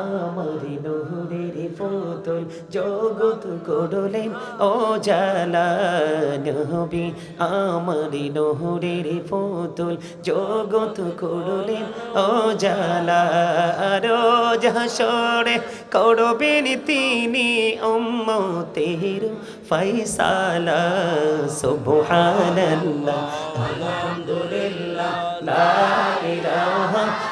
আমারি নহরের ফতুল জগত করলেন ও জালা আমারি নহরের ফতুল জগত করলেন ও জালা রোজ করবেন তিনি উম্মতের ফয়সালা। সুবহানাল্লাহ, আলহামদুলিল্লাহ, লা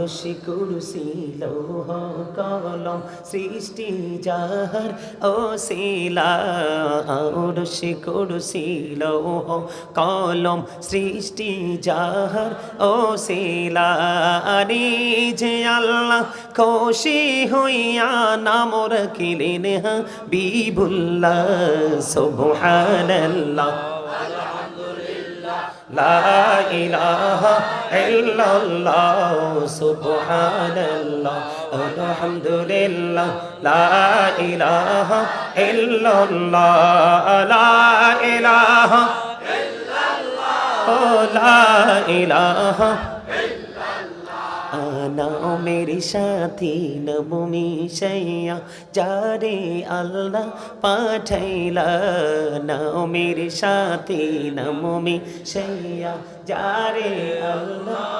আরশ কুরসি লোহ কলম সৃষ্টি যাহার ও শিলা আরশ কুরসি লোহ কলম সৃষ্টি যাহার অশিলা। আরে যে আল্লাহ খুশি হইয়া নাম রাখিলেন বিবুল্লাহ সুবহানাল্লাহ। আলহামদুলিল্লাহ। লা ইলাহা ইল্লাল্লাহ। সুবহানাল্লাহ, আলহামদুলিল্লাহ, লা ইলাহা ইল্লাল্লাহ, লা ইলাহা ইল্লাল্লাহ, লা ইলাহা আনা মেরি সাথী নবমি শৈয়া যারে আল্লাহ পাঠাইলা। নাও মেরি সাথী নবমি শৈয়া যারে আল্লাহ